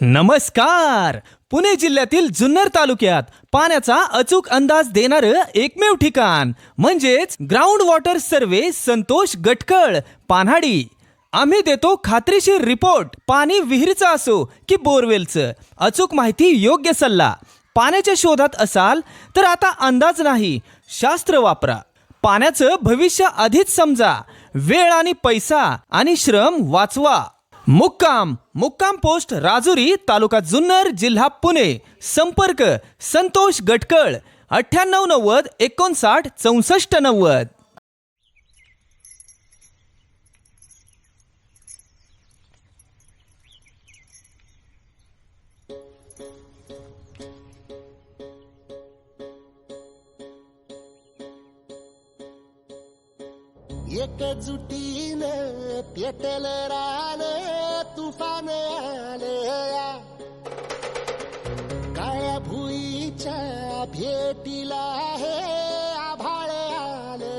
नमस्कार! पुणे जिल्ह्यातील जुन्नर तालुक्यात पाण्याचा अचूक अंदाज देणारं एकमेव ठिकाण म्हणजेच ground water survey Santosh Gatkal Panhadi. आम्ही देतो खात्रीशीर रिपोर्ट पाणी विहिरीचं असो की बोरवेलचं. अचूक माहिती योग्य सल्ला. पाण्याच्या शोधात असाल तर आता अंदाज नाही शास्त्र वापरा. पाण्याचं भविष्य आधीच समजा. वेळ आणि पैसा आणि श्रम वाचवा. मुक्काम मुक्काम पोस्ट राजुरी तालुका जुन्नर जिल्हा पुणे. संपर्क संतोष गटकळ अठ्ठ्याण्णव नव्वद एकोणसाठ चौसष्ट नव्वद. एकजुटीनं पेटल रान. तुफान आलया काळ्या भुईच्या भेटीला हे आभाळ आले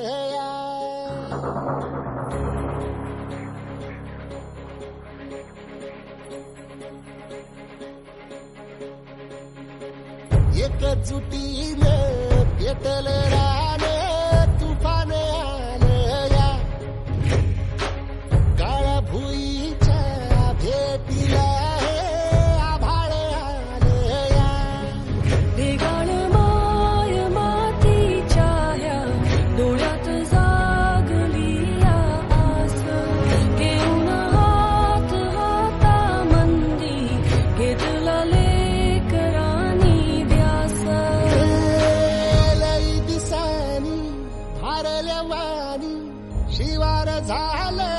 एकजुटीने भेटले घेतला लेकरानी ध्यास लई दिसानी भारल्या वाणी शिवार झालं.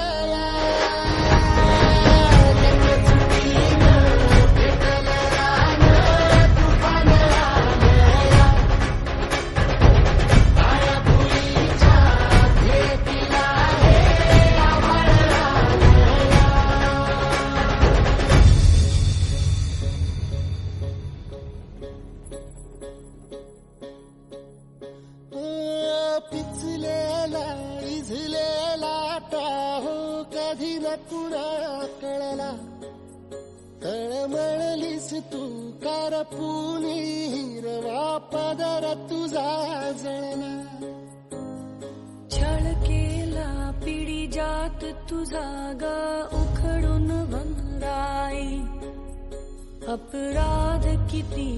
पिचलेला इझलेला टाहो कधी न कुणा कळला. तळमळलीस तू कारपुनी हिरवा पदर तुझा जळला. छळ केला पिढी जात तुझा ग उखडून वंराई अपराध किती